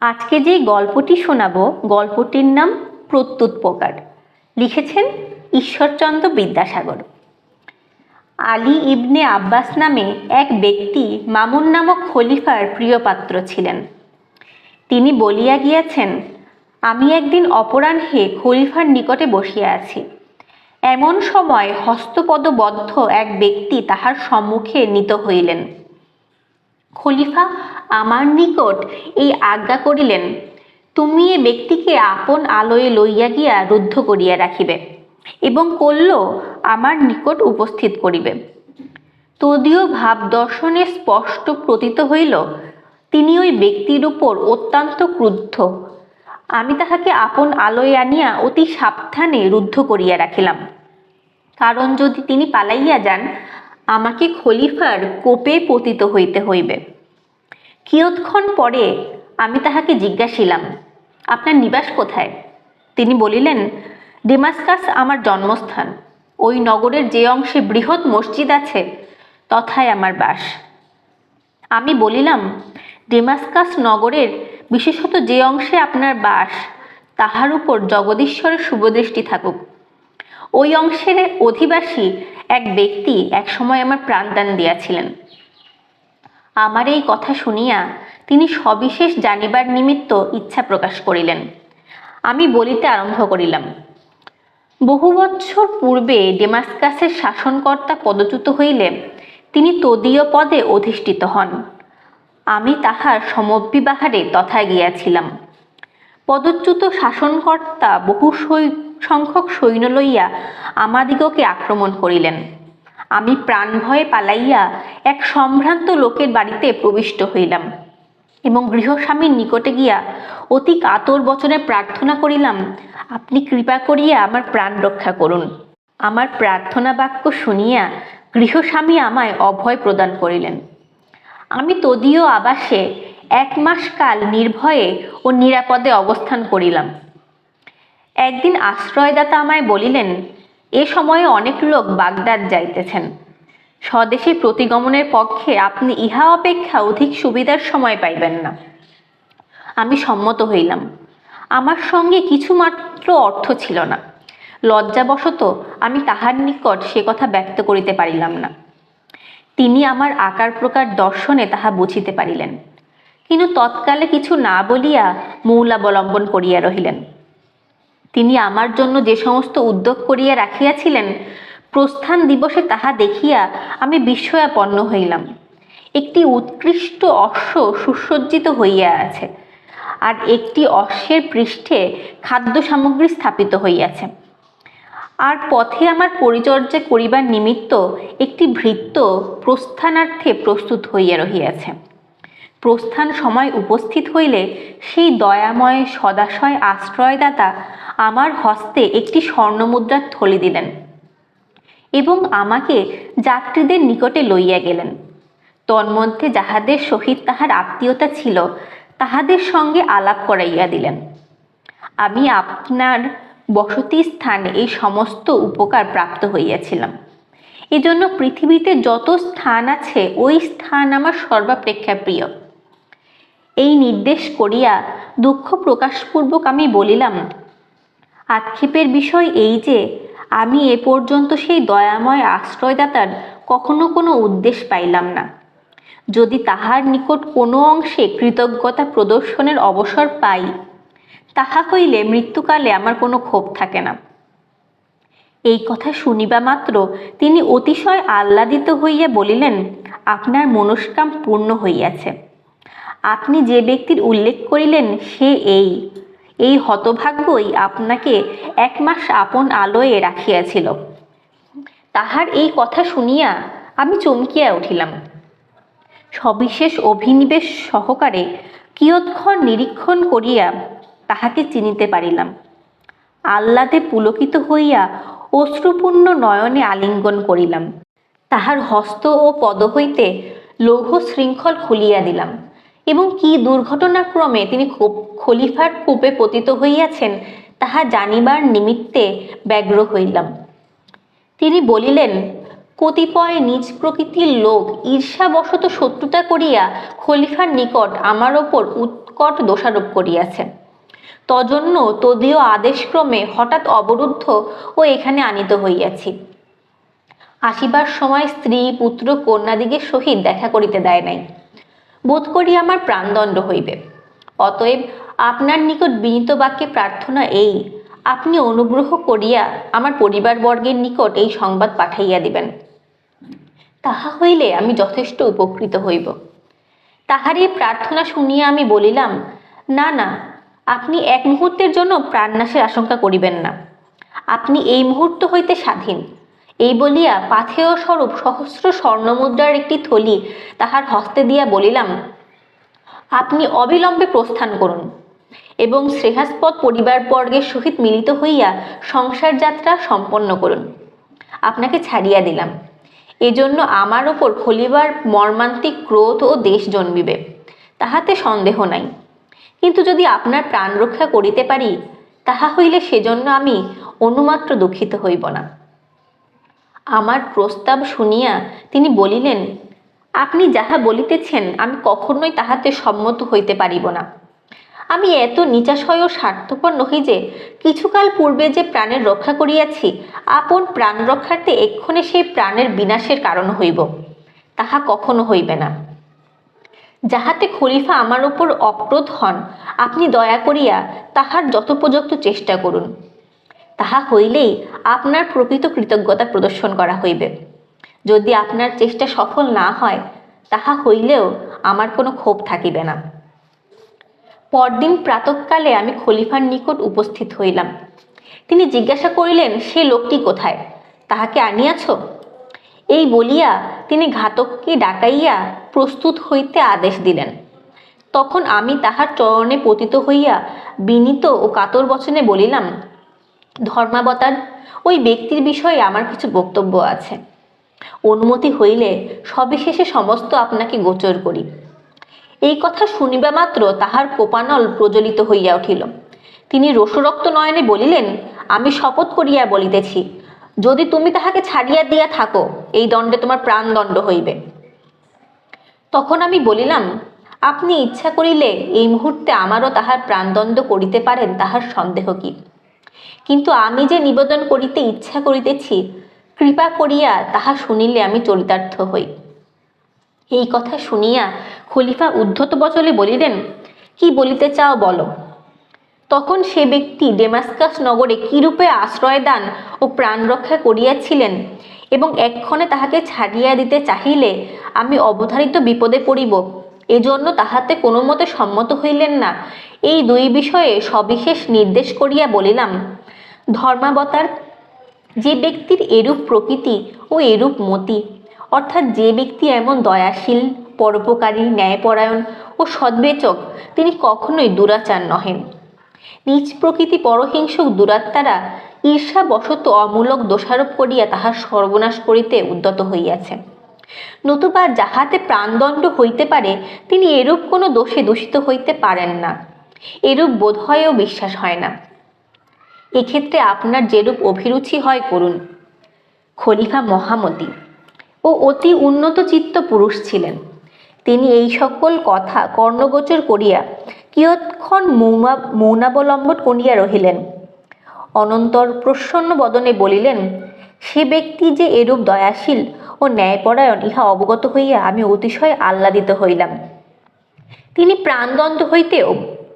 আজকে যে গল্পটি শোনাবো, গল্পটির নাম প্রত্যুত প্রকার লিখেছেন ঈশ্বরচন্দ্র বিদ্যাসাগর। আলী ইবনে আব্বাস নামে এক ব্যক্তি মামুন নামক খলিফার প্রিয়পাত্র ছিলেন। তিনি বলিয়া গিয়াছেন, আমি একদিন অপরাহ্নে খলিফার নিকটে বসিয়া আছি। এমন সময় হস্তপদবদ্ধ এক ব্যক্তি তাহার সম্মুখে নিত হইলেন। খলিফা আমার নিকট এই আজ্ঞা করিলেন, তুমি এ ব্যক্তিকে আপন আলোয় লইয়া গিয়া রুদ্ধ করিয়া রাখিবে এবং করল আমার নিকট উপস্থিত করিবে। তদীয় ভাব দর্শনে স্পষ্ট প্রতীত হইল, তিনি ওই ব্যক্তির উপর অত্যন্ত ক্রুদ্ধ। আমি তাহাকে আপন আলোয় আনিয়া অতি সাবধানে রুদ্ধ করিয়া রাখিলাম। কারণ যদি তিনি পালাইয়া যান, আমাকে খলিফার কোপে পতিত হইতে হইবে। কিয়ৎক্ষণ পরে আমি তাহাকে জিজ্ঞাসিলাম, আপনার নিবাস কোথায়? তিনি বলিলেন ডেমাস্কাস আমার জন্মস্থান। ওই নগরের যে অংশে বৃহৎ মসজিদ আছে, তথায় আমার বাস। আমি বলিলাম ডেমাস্কাস নগরের বিশেষত যে অংশে আপনার বাস, তাহার উপর জগদীশ্বরের শুভদৃষ্টি থাকুক। ওই অংশের অধিবাসী এক ব্যক্তি একসময় আমার প্রাণদান দিয়াছিলেন। আমার এই কথা শুনিয়া তিনি সবিশেষ জানিবার নিমিত্ত ইচ্ছা প্রকাশ করিলেন। আমি বলিতে আরম্ভ করিলাম, বহু বৎসর পূর্বে ডেমাস্কাসের শাসনকর্তা পদচ্যুত হইলে তিনি তদীয় পদে অধিষ্ঠিত হন। আমি তাহার সমবিবাহারে তথায় গিয়াছিলাম। পদচ্যুত শাসনকর্তা বহু সংখ্যক সৈন্য লইয়া আমাদিগকে আক্রমণ করিলেন। আমি প্রাণ ভয়ে পালাইয়া এক সম্ভ্রান্ত লোকের বাড়িতে প্রবিষ্ট হইলাম এবং গৃহস্বামীর নিকটে গিয়া অতি কাতর বচনে প্রার্থনা করিলাম, আপনি কৃপা করিয়া আমার প্রাণ রক্ষা করুন। আমার প্রার্থনা বাক্য শুনিয়া গৃহস্বামী আমায় অভয় প্রদান করিলেন। আমি তদীয় আবাসে এক মাস কাল নির্ভয়ে ও নিরাপদে অবস্থান করিলাম। একদিন আশ্রয়দাতা আমায় বলিলেন এ সময়ে অনেক লোক বাগদাদ যাইতেছেন। স্বদেশে প্রতিগমনের পক্ষে আপনি ইহা অপেক্ষা অধিক সুবিধার সময় পাইবেন না। আমি সম্মত হইলাম। আমার সঙ্গে কিছুমাত্র অর্থ ছিল না। লজ্জাবশত আমি তাহার নিকট সে কথা ব্যক্ত করিতে পারিলাম না। তিনি আমার আকার প্রকার দর্শনে তাহা বুঝিতে পারিলেন। কিন্তু তৎকালে কিছু না বলিয়া মৌলাবলম্বন করিয়া রহিলেন। তিনি আমার জন্য যে সমস্ত উদ্যোগ করিয়া রাখিয়াছিলেন, প্রস্থান দিবসে তাহা দেখিয়া আমি বিস্ময়াপন্ন হইলাম। একটি উৎকৃষ্ট অশ্ব সুসজ্জিত হইয়া আছে আর একটি অশ্বের পৃষ্ঠে খাদ্য সামগ্রী স্থাপিত হইয়াছে। আর পথে আমার পরিচর্যা করিবার নিমিত্ত একটি ভৃত্য প্রস্থানার্থে প্রস্তুত হইয়া রহিয়াছে। প্রস্থান সময় উপস্থিত হইলে সেই দয়াময় সদাশয় আশ্রয়দাতা আমার হস্তে একটি স্বর্ণমুদ্রার থলি দিলেন এবং আমাকে যাত্রীদের নিকটে লইয়া গেলেন। তন্মধ্যে যাহাদের সহিত তাহার আত্মীয়তা ছিল, তাহাদের সঙ্গে আলাপ করাইয়া দিলেন। আমি আপনার বসতি স্থানে এই সমস্ত উপকার প্রাপ্ত হইয়াছিলাম। এজন্য পৃথিবীতে যত স্থান আছে, ওই স্থান আমার সর্বাপেক্ষা প্রিয়। এই নির্দেশ করিয়া দুঃখ প্রকাশপূর্বক আমি বলিলাম, আক্ষেপের বিষয় এই যে, আমি এ পর্যন্ত সেই দয়াময় আশ্রয়দাতার কখনো কোনো উদ্দেশ্য পাইলাম না। যদি তাহার নিকট কোনো অংশে কৃতজ্ঞতা প্রদর্শনের অবসর পাই, তাহা হইলে মৃত্যুকালে আমার কোনো ক্ষোভ থাকে না। এই কথা শুনিবা মাত্র তিনি অতিশয় আহ্লাদিত হইয়া বলিলেন, আপনার মনস্কাম পূর্ণ হইয়াছে। আপনি যে ব্যক্তির উল্লেখ করিলেন সে এই। এই হতভাগ্যই আপনাকে এক মাস আপন আলোয় রাখিয়াছিল। তাহার এই কথা শুনিয়া আমি চমকিয়া উঠিলাম। সবিশেষ অভিনিবেশ সহকারে কিয়ৎক্ষণ নিরীক্ষণ করিয়া তাহাকে চিনিতে পারিলাম। আহ্লাদে পুলকিত হইয়া অশ্রুপূর্ণ নয়নে আলিঙ্গন করিলাম। তাহার হস্ত ও পদ হইতে লৌহ শৃঙ্খল খুলিয়া দিলাম। এবং কি দুর্ঘটনাক্রমে তিনি খলিফার কূপে পতিত হইয়াছেন, তাহা জানিবার নিমিত্তে ব্যগ্র হইলাম। তিনি বলিলেন, কতিপয় নিজ প্রকৃতির লোক ঈর্ষাবশত শত্রুতা করিয়া খলিফার নিকট আমার ওপর উৎকট দোষারোপ করিয়াছে। তজন্য তদীয় আদেশক্রমে হঠাৎ অবরুদ্ধ ও এখানে আনিত হইয়াছি। আসিবার সময় স্ত্রী, পুত্র, কন্যাদিগের সহিত দেখা করিতে দেয় নাই। বোধ করি আমার প্রাণদণ্ড হইবে। অতএব আপনার নিকট বিনীত বাক্যে প্রার্থনা এই, আপনি অনুগ্রহ করিয়া আমার পরিবারবর্গের নিকট এই সংবাদ পাঠাইয়া দিবেন। তাহা হইলে আমি যথেষ্ট উপকৃত হইব। তাহার এই প্রার্থনা শুনিয়া আমি বলিলাম, না না, আপনি এক মুহূর্তের জন্য প্রাণনাশের আশঙ্কা করিবেন না। আপনি এই মুহূর্ত হইতে স্বাধীন। এই বলিয়া পাথেয় স্বরূপ সহস্র স্বর্ণমুদ্রার একটি থলি তাহার হস্তে দিয়া বলিলাম, আপনি অবিলম্বে প্রস্থান করুন এবং শ্রেহাস্পদ পরিবারবর্গের সহিত মিলিত হইয়া সংসার যাত্রা সম্পন্ন করুন। আপনাকে ছাড়িয়া দিলাম। এজন্য আমার ওপর খলিবার মর্মান্তিক ক্রোধ ও দেশ জন্মিবে, তাহাতে সন্দেহ নাই। কিন্তু যদি আপনার প্রাণ রক্ষা করিতে পারি, তাহা হইলে সেজন্য আমি অনুমাত্র দুঃখিত হইব না। আমার প্রস্তাব শুনিয়া তিনি বলিলেন, আপনি যাহা বলিতেছেন, আমি কখনোই তাহাতে সম্মত হইতে পারিব না। আমি এত নিচাশয় ও স্বার্থপর নহি যে, কিছুকাল পূর্বে যে প্রাণের রক্ষা করিয়াছি, আপন প্রাণ রক্ষার্থে এক্ষণে সেই প্রাণের বিনাশের কারণ হইব। তাহা কখনো হইবে না। যাহাতে খলিফা আমার উপর অক্রোধ হন, আপনি দয়া করিয়া তাহার যথোপযুক্ত চেষ্টা করুন। তাহা হইলেই আপনার প্রকৃত কৃতজ্ঞতা প্রদর্শন করা হইবে। যদি আপনার চেষ্টা সফল না হয়, তাহা হইলেও আমার কোনো ক্ষোভ থাকিবে না। পরদিন প্রাতকালে আমি খলিফার নিকট উপস্থিত হইলাম। তিনি জিজ্ঞাসা করিলেন, সে লোকটি কোথায়? তাহাকে আনিয়াছ? এই বলিয়া তিনি ঘাতককে ডাকাইয়া প্রস্তুত হইতে আদেশ দিলেন। তখন আমি তাহার চরণে পতিত হইয়া বিনীত ও কাতর বচনে বলিলাম ধর্মাবতার, ওই ব্যক্তির বিষয়ে আমার কিছু বক্তব্য আছে। অনুমতি হইলে সবিশেষে সমস্ত আপনাকে গোচর করি। এই কথা শুনিবা মাত্র তাহার কোপানল প্রজ্বলিত হইয়া উঠিল। তিনি রসরক্ত নয়নে বলিলেন, আমি শপথ করিয়া বলিতেছি, যদি তুমি তাহাকে ছাড়িয়া দিয়া থাকো, এই দণ্ডে তোমার প্রাণদণ্ড হইবে। তখন আমি বলিলাম, আপনি ইচ্ছা করিলে এই মুহূর্তে আমারও তাহার প্রাণদণ্ড করিতে পারেন, তাহার সন্দেহ কি? কিন্তু আমি যে নিবেদন করিতে ইচ্ছা করিতেছি, কৃপা করিয়া তাহা শুনিলে আমি চরিতার্থ হই। এই কথা শুনিয়া খলিফা উদ্ধত বচলে বলিলেন, কি বলিতে চাও বলো। তখন সে ব্যক্তি ডেমাস্কাস নগরে কিরূপে আশ্রয়দান ও প্রাণ রক্ষা করিয়াছিলেন এবং এক্ষণে তাহাকে ছাড়িয়া দিতে চাহিলে আমি অবধারিত বিপদে পড়িব? এজন্য তাহাতে কোনো মতে সম্মত হইলেন না। এই দুই বিষয়ে সবিশেষ নির্দেশ করিয়া বলিলাম, ধর্মাবতার, যে ব্যক্তির এরূপ প্রকৃতি ও এরূপ মতি, অর্থাৎ যে ব্যক্তি এমন দয়াশীল, পরোপকারী, ন্যায়পরায়ণ ও সদ্বেচক, তিনি কখনোই দুরাচার নহেন। নিজ প্রকৃতি পরহিংসক দুরাত্মারা ঈর্ষাবশত অমূলক দোষারোপ করিয়া তাহার সর্বনাশ করিতে উদ্যত হইয়াছে নতুবা যাহাতে প্রাণদণ্ড হইতে পারে, তিনি এরূপ কোনো দোষে দূষিত হইতে পারেন না। এরূপ বোধ হয়ও বিশ্বাস হয় না। এক্ষেত্রে আপনার যেরূপ অভিরুচি হয় করুন। খলিফা মহামতি ও অতি উন্নত চিত্ত পুরুষ ছিলেন। তিনি এই সকল কথা কর্ণগোচর করিয়া কিয়ৎক্ষণ মৌমা মৌনাবলম্বন করিয়া রহিলেন। অনন্তর প্রসন্ন বদনে বলিলেন সে ব্যক্তি যে এরূপ দয়াশীল ও ন্যায়পরায়ণ, ইহা অবগত হইয়া আমি অতিশয় আহ্লাদিত হইলাম। তিনি প্রাণদণ্ড হইতে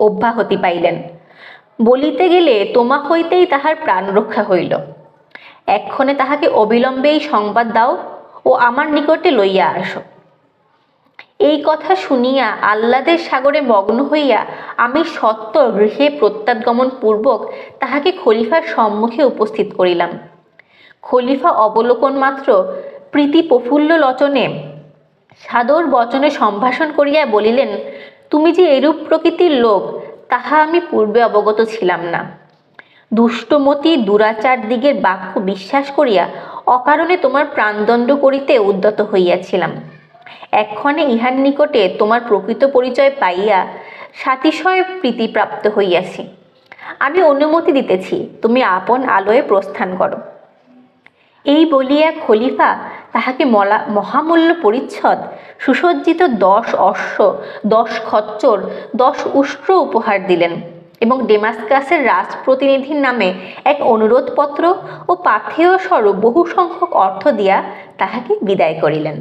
অব্যাহতি পাইলেন। বলিতে গেলে তোমা হইতেই তাহার প্রাণ রক্ষা হইল। এক্ষণে তাহাকে অবিলম্বে এই সংবাদ দাও ও আমার নিকটে লইয়া আসো। এই কথা শুনিয়া আহ্লাদের সাগরে মগ্ন হইয়া আমি সত্য গৃহে প্রত্যাগমন পূর্বক তাহাকে খলিফার সম্মুখে উপস্থিত করিলাম। খলিফা অবলোকন মাত্র প্রীতি প্রফুল্ল লচনে সাদর বচনে সম্ভাষণ করিয়া বলিলেন, তুমি যে এরূপ প্রকৃতির লোক, তাহা আমি পূর্বে অবগত ছিলাম না। দুষ্টমতি দুরাচার দিগের বাক্য বিশ্বাস করিয়া অকারণে তোমার প্রাণদণ্ড করিতে উদ্যত হইয়াছিলাম। এক্ষণে ইহার নিকটে তোমার প্রকৃত পরিচয় পাইয়া সাতিশয় প্রীতিপ্রাপ্ত হইয়াছি। আমি অনুমতি দিতেছি, তুমি আপন আলোয় প্রস্থান করো। এই বলিয়া খলিফা তাহাকে মলা, মহামূল্য পরিচ্ছদ, সুসজ্জিত দশ অশ্ব, দশ খচ্চর, দশ উষ্ট্র উপহার দিলেন এবং ডেমাসকাসের রাজপ্রতিনিধির নামে এক অনুরোধপত্র ও পাথেয় স্বরূপ বহু সংখ্যক অর্থ দিয়া তাহাকে বিদায় করিলেন।